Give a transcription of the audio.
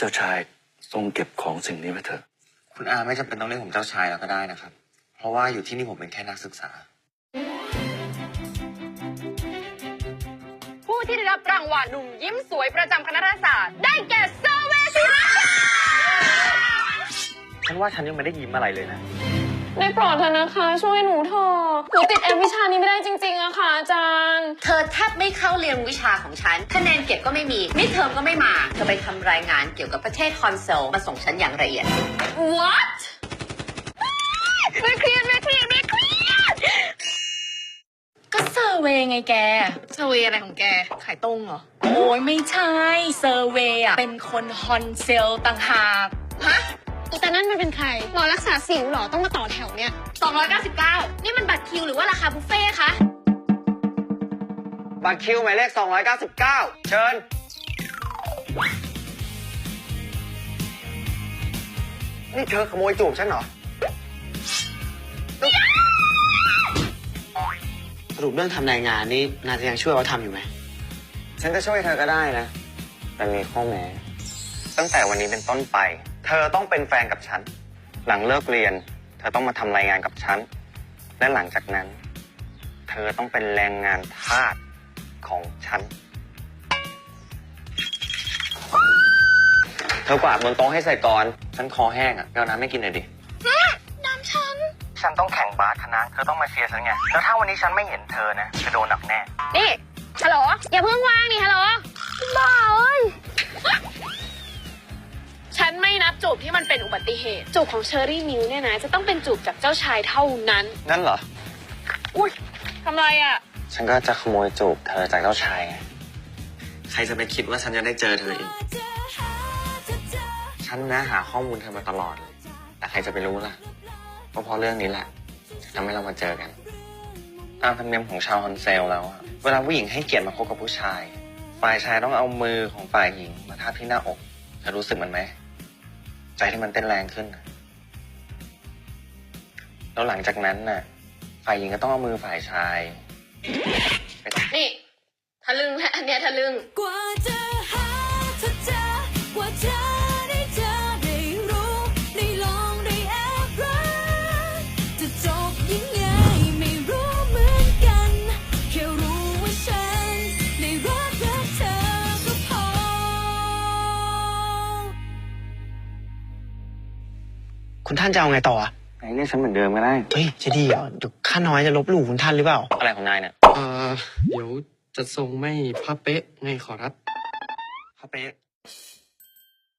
เจ้าชายทรงเก็บของสิ่งนี้ไว้เถอะ คุณอาไม่จำเป็นต้องเรียกผมเจ้าชายแล้วก็ได้นะครับ เพราะว่าอยู่ที่นี่ผมเป็นแค่นักศึกษา ผู้ที่ได้รับรางวัลหนุ่มยิ้มสวยประจำคณะรัฐศาสตร์ ได้แก่เซอร์เวศิลาฉันว่าฉันยังไม่ได้ยิ้มอะไรเลยนะ ได้โปรดเถอะนะคะ ช่วยหนูเถอะหนูติดแอมวิชานี้ไม่ได้จริงๆอะค่ะอาจารย์ เธอแทบไม่เข้าเรียนวิชาของฉัน คะแนนเก็บก็ไม่มีมิดเทอมก็ไม่มา เธอไปทำรายงานเกี่ยวกับประเทศคอนโซลมาส่งฉันอย่างละเอียด what ไม่เครียดไม่เครียดไม่เครียดก็เซอร์เวย์ไงแก เซอร์เวย์อะไรของแก ขายตรงเหรอ โอ้ยไม่ใช่ เซอร์เวย์อะเป็นคนฮอนเซลต่างหาก ฮะ แต่นั่นมันเป็นใครหมอรักษาสิวเหรอต้องมาต่อแถวเนี่ย 299 นี่มันบัตรคิวหรือว่าราคาบุฟเฟ่ต์คะบัตรคิวหมายเลข 299 เชิญ นี่เธอขโมยจูบฉันเหรอ สรุปเรื่องทำรายงานนี่นาจะยังช่วยเขาทำอยู่ไหม ฉันจะช่วยเธอก็ได้นะ แต่มีข้อแม้ ตั้งแต่วันนี้เป็นต้นไป เธอต้องเป็นแฟนกับฉัน หลังเลิกเรียน เธอต้องมาทำรายงานกับฉัน และหลังจากนั้น เธอต้องเป็นแรงงานทาสของฉัน เธอกวาดบนโต๊ะให้ใส่ก่อน ฉันคอแห้งอะเดี๋ยวน้ำไม่กินหน่อยดิ น้ำฉัน ฉันต้องแข่งบาสคณะเธอต้องมาเชียร์ฉันไง แล้วถ้าวันนี้ฉันไม่เห็นเธอนะจะโดนหนักแน่ นี่ฮัลโหลอย่าเพิ่งวางนี่ฮัลโหล เป็นอุบัติเหตุ จูบของเชอรี่มิวเนี่ยนะ จะต้องเป็นจูบจากเจ้าชายเท่านั้น นั่นเหรอทำไรอะฉันก็จะขโมยจูบเธอจากเจ้าชายไงใครจะไปคิดว่าฉันจะได้เจอเธออีก ฉันนะหาข้อมูลเธอมาตลอดเลย แต่ใครจะไปรู้ล่ะก็เพราะเรื่องนี้แหละทำให้เรามาเจอกัน ตามธรรมเนียมของชาวฮอนเซลแล้วอะเวลาผู้หญิงให้เกียรติมาคบกับผู้ชาย ฝ่ายชายต้องเอามือของฝ่ายหญิงมาทาบที่หน้าอก เธอรู้สึกมันไหม ใจที่มันเต้นแรงขึ้นน่ะแล้วหลังจากนั้นน่ะ ฝ่ายหญิงก็ต้องเอามือฝ่ายชายนี่ทะลึ่งและอันเนี้ยทะลึ่ง กว่าจะหาเธอเจอกว่าจะไคุณท่านจะเอาไงต่ออะไหนเรียกฉันเหมือนเดิมก็ได้ เฮ้ยจะดีเหรอเดี๋ยวข้าน้อยจะลบหลู่คุณท่านหรือเปล่า อะไรของนายเนี่ยเอ่อเดี๋ยวจะทรงไม่พระเป๊ะไงขอรับ พระเป๊ะ